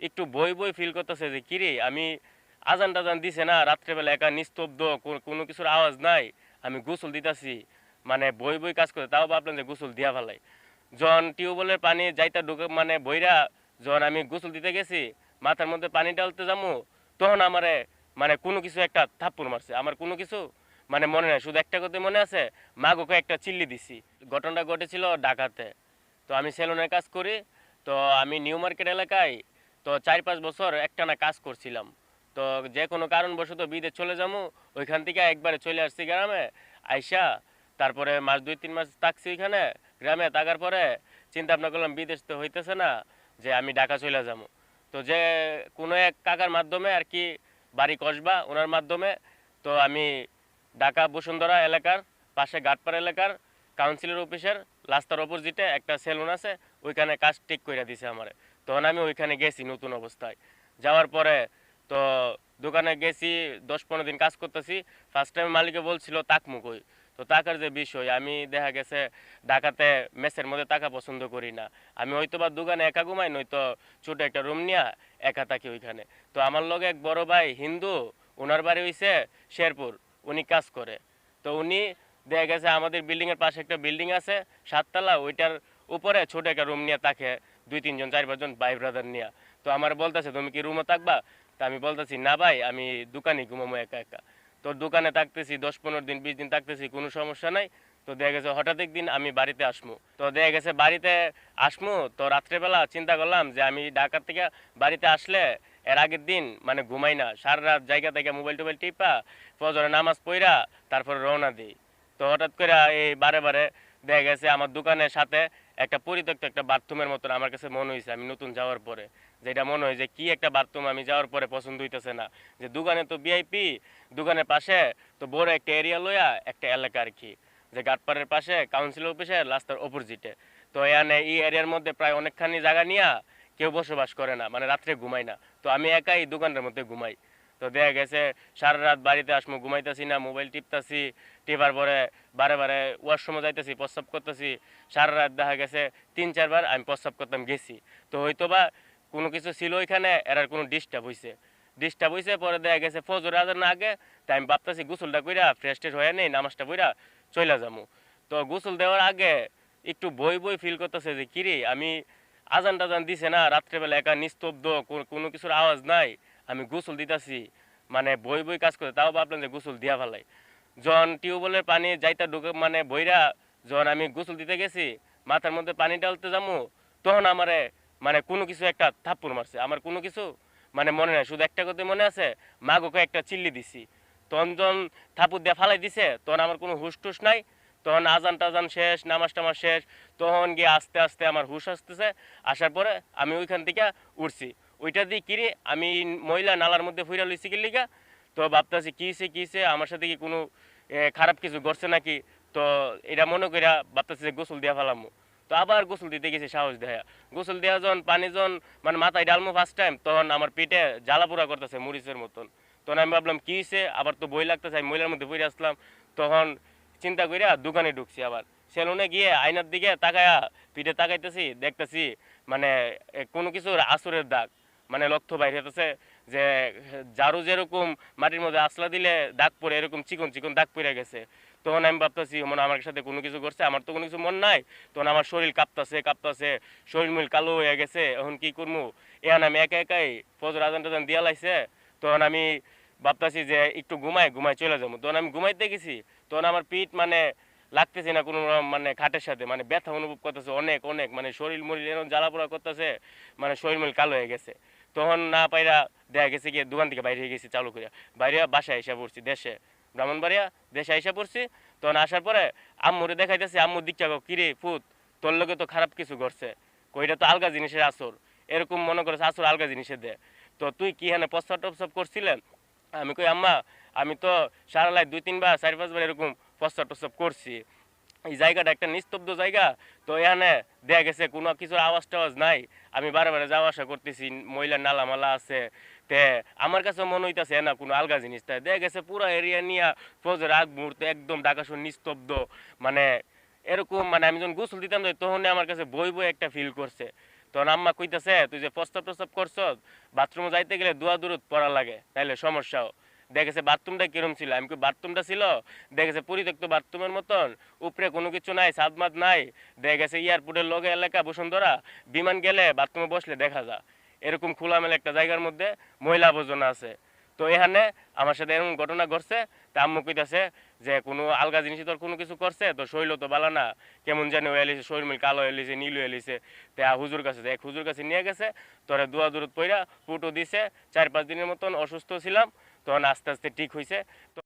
একটু বই বই ফিল করতেছে যে, কিরে, আমি আজান টাজান দিছে না, রাত্রেবেলা একা নিস্তব্ধ কোনো কিছুর আওয়াজ নাই, আমি গোসল দিতাছি। মানে বই বই কাজ করে, তাও ভাবলাম যে গোসল দিয়া ফেলাই। যখন টিউবওয়েলের পানি যাইতা ঢুকে মানে বইরা যখন আমি গোসল দিতে গেছি, মাথার মধ্যে পানি ডালতে যাব তখন আমারে মানে কোনো কিছু একটা থাপ্পড় মারছে। আমার কোনো কিছু মানে মনে নাই, শুধু একটা কথা মনে আছে মাগোকে একটা চিল্লি দিছি। ঘটনাটা ঘটেছিল ঢাকাতে। তো আমি সেলুনের কাজ করি, তো আমি নিউ মার্কেট এলাকায় তো চার পাঁচ বছর একটানা কাজ করছিলাম। তো যে কোনো কারণবশত বিদে চলে যাব, ওইখান থেকে একবারে চলে আসছি গ্রামে, আইসা তারপরে মাস দুই তিন মাস থাকছি ওইখানে, গ্রামে থাকার পরে চিন্তা ভাবনা করলাম বিদেশ তো হইতেছে না, যে আমি ঢাকা চলে যাব। তো যে কোনো এক কাকার মাধ্যমে আর কি বাড়ি কসবা, ওনার মাধ্যমে, তো আমি ঢাকা বসুন্ধরা এলাকার পাশে ঘাটপাড়া এলাকার কাউন্সিলর অফিসের রাস্তার অপোজিটে একটা সেলুন আছে, ওইখানে কাজ ঠিক করে দিছে আমারে। তখন আমি ওইখানে গেছি নতুন অবস্থায়। যাওয়ার পরে তো দোকানে গেছি, দশ পনেরো দিন কাজ করতেছি। ফার্স্ট টাইম মালিকে বলছিল তাকমুক ওই। তো টাকার যে বিষয়, আমি দেখা গেছে ঢাকাতে মেসের মধ্যে টাকা পছন্দ করি না। আমি হয়তো বা দোকানে একা ঘুমাই, নয়তো ছোট একটা রুম নিয়ে একা থাকি ওইখানে। তো আমার লগে এক বড় ভাই হিন্দু ওনার বাড়ি হইছে শেরপুর, উনি কাজ করে। তো উনি দেখা গেছে আমাদের বিল্ডিংয়ের পাশে একটা বিল্ডিং আছে, সাততলা, ওইটার উপরে ছোট একটা রুম নিয়ে থাকে দুই, তিনজন, চার, পাঁচজন ভাই ব্রাদার নিয়ে। তো আমার বলতেছে, তুমি কি রুমে থাকবা? তা আমি বলতেছি, না ভাই, আমি দোকানে ঘুমাবো একা একা। তো দোকানে থাকতেছি, দশ, পনেরো দিন, বিশ দিন থাকতেছি, কোনো সমস্যা নাই। তো দেখা গেছে, হঠাৎ একদিন আমি বাড়িতে আসমু। তো দেখা গেছে, বাড়িতে আসমু। তো রাত্রেবেলা চিন্তা করলাম যে, আমি ঢাকার থেকে বাড়িতে আসলে এর আগের দিন মানে ঘুমাই না। সারা রাত জায়গা থেকে মোবাইল টোবাইল টিপা, ফজরে নামাজ পইরা তারপর রওনা দিই। তো হঠাৎ করে এই বারে বারে দেখা গেছে, আমার দোকানের সাথে একটা পরিত্যক্ত একটা বাথরুমের মতন আমার কাছে মনে হয়েছে আমি নতুন যাওয়ার পরে। যেটা মনে হয় যে কি একটা বাথরুম আমি যাওয়ার পরে পছন্দ হইতেছে না। যে দোকানে তো ভিআইপি দোকানের পাশে তো বড় একটা এরিয়া লইয়া একটা এলাকা আর কি। যে গাটপাড়ের পাশে কাউন্সিল অফিসে রাস্তার অপোজিটে তো এখানে এই এরিয়ার মধ্যে প্রায় অনেকখানি জায়গা নিয়া কেউ বসবাস করে না মানে রাত্রে ঘুমাই না। তো আমি একাই দোকানের মধ্যে ঘুমাই। তো দেখা গেছে, সারা রাত বাড়িতে আসমু, ঘুমাইতেছি না, মোবাইল টিপতাছি, টিপার পরে বারে বারে ওয়াশরুমে যাইতেছি, প্রস্রাব করতেছি। সারা রাত দেখা গেছে, তিন চারবার আমি প্রস্রাব করতাম, গেছি। তো হয়তো বা কোনো কিছু ছিল ওইখানে এরার কোনো ডিস্টার্ব হয়েছে ডিস্টার্ব হয়েছে পরে দেখা গেছে, ফজর আজান আগে তাই আমি ভাবতেছি গোসলটা কইরা ফ্রেশ ট্রেশ হয়ে নেই, নামাজটা কইরা চলে যাব তো গোসল দেওয়ার আগে একটু বই বই ফিল করতেছে যে, কিরে, আমি আজান টাজান দিছে না, রাত্রেবেলা একা নিস্তব্ধ কোনো কিছুর আওয়াজ নাই। আমি গোসল দিতেছি মানে বই বই কাজ করে, তাও ভাবলাম যে গোসল দিয়া ফেলাই। যখন টিউবওয়েলের পানি যাইতা ঢুকে মানে বইরা যখন আমি গোসল দিতে গেছি, মাথার মধ্যে পানি ডালতে যাব তখন আমারে মানে কোনো কিছু একটা থাপ্পড় মারছে। আমার কোনো কিছু মানে মনে নাই। শুধু একটা কথা মনে আছে মাগোকে একটা চিল্লি দিছি। তখন যখন থাপুর দিয়ে ফালাই দিছে, তখন আমার কোনো হুশ টুস নাই। তখন আজান টাজান শেষ, নামাজ টামাজ শেষ, তখন গিয়ে আস্তে আস্তে আমার হুশ আসতেছে। আসার পরে আমি ওইখান থেকে উঠছি। ওইটা দিয়ে কিরে আমি মহিলা নালার মধ্যে ফুইরা লইছি কি লিগা? তো ভাবতেছি কিছে কিছে আমার সাথে কি কোনো খারাপ কিছু ঘটছে নাকি? তো এটা মনে কইরা ভাবতেছি যে গোসল দিয়া ফেলামু। তো আবার গোসল দিতে গেছি সাহস দেয়া গোসল দেওয়া যখন পানি যখন মানে মাথায় ডালমু ফার্স্ট টাইম তখন আমার পেটে জ্বালা পোড়া করতেছে মরিচের মতন। তখন আমি ভাবলাম, কি হয়েছে আবার তো বই লাগতেছে, আমি মহিলার মধ্যে পড়ে আসলাম। তখন চিন্তা কইরা দোকানে ঢুকছি আবার। সেলুনে গিয়ে আয়নার দিকে তাকায়া, পিঠে তাকাইতেছি, দেখতেছি মানে কোনো কিছুর আসরের দাগ। মানে লক্ষ্য বাইরে হতেছে যে জারু যেরকম মাটির মধ্যে আসলা দিলে দাগ পড়ে, এরকম চিকন চিকন দাগ পড়ে গেছে। তখন আমি ভাবতেছি, মনে আমার সাথে কোনো কিছু করছে আমার তো কোনো কিছু মন নাই। তখন আমার শরীর কাঁপতাছে কাঁপতাছে, শরীর মিল কালো হয়ে গেছে, এখন কি করব? এখন আমি একা একাই ফজর আজান টাজান দিয়া লাইছে, তখন আমি ভাবতেছি যে একটু ঘুমাই ঘুমাই চলে যাব। তখন আমি ঘুমাইতে গেছি, তখন আমার পিঠ মানে লাগতেছে না কোনো মানে খাটের সাথে মানে ব্যথা অনুভব করতেছে অনেক অনেক মানে শরীর মরিল এরকম জ্বালা পোড়া করতেছে মানে শরীর মিল কালো হয়ে গেছে। তখন না পাইরা দেখা গেছে গিয়ে দোকান থেকে বাইরে গেছি চালু করিয়া বাইরে বাসায় এসে পড়ছি দেশে। ব্রাহ্মণবাড়িয়া দেশে এসে পড়ছি। তখন আসার পরে আম্মুরে দেখাইতেছি আম্মুর দিকটা কিরে ফুত তোর লোকে তো খারাপ কিছু ঘটছে। কইটা তো আলগা জিনিসের আসর। এরকম মনে করেছে, আসর আলগা জিনিসের দে। তো তুই কি হ্যাঁ প্রস্তাব টস্তাব করছিলেন? আমি কই, আম্মা, আমি তো সারা লাই দুই, তিনবার, চার, পাঁচবার এরকম প্রস্তাব টস্তাব করছি। এই জায়গাটা একটা নিস্তব্ধ জায়গা। তো এখানে দেখা গেছে, কোনো কিছুর আওয়াজ টাওয়াজ নাই। আমি বারে যাওয়া আসা করতেছি, মহিলার নালা মালা আছে, তে আমার কাছে মনে হইতাছে না, কোনো আলগা জিনিস। তাই দেখা গেছে পুরো এরিয়া নিয়ে ফজর আগ মুহূর্তে একদম ঢাকা নিস্তব্ধ। মানে এরকম মানে আমি যখন গোসল দিতাম তখন আমার কাছে বই বই একটা ফিল করছে। তখন আম্মা কইতাছে, তুই যে প্রস্তাব প্রস্তাব করছ বাথরুমে যাইতে গেলে দোয়া দূরত পড়া লাগে, তাইলে সমস্যাও দেখেছে বাথরুমটা কিরম ছিল? আমি কি বাথরুমটা ছিল? দেখেছে পরিত্যক্ত বাথরুমের মতন। উপরে কোনো কিছু নাই সাদমাত নাই। দেখেছে এয়ারপোর্টের লগে এলাকা, বসুন্ধরা। বিমান গেলে বাথরুমে বসলে দেখা যায়। এরকম খোলামেলা একটা জায়গার মধ্যে মহিলা আবর্জনা আছে। তো এখানে আমার সাথে এরকম ঘটনা ঘটছে। তা আম্মু কইতাছে যে কোনো আলগা জিনিস তোর কোনো কিছু করছে, তো শৈল তো বালা না। কেমন জানি এলিছে শরীর মিল কালো এলিছে, নীল এলিছে। তে হুজুর কাছে এক হুজুর কাছে নিয়ে গেছে। তোরা দোয়া দূরত পইরা ফুটো দিছে। চার পাঁচ দিনের মতন অসুস্থ ছিলাম। তখন আস্তে আস্তে ঠিক হয়েছে তো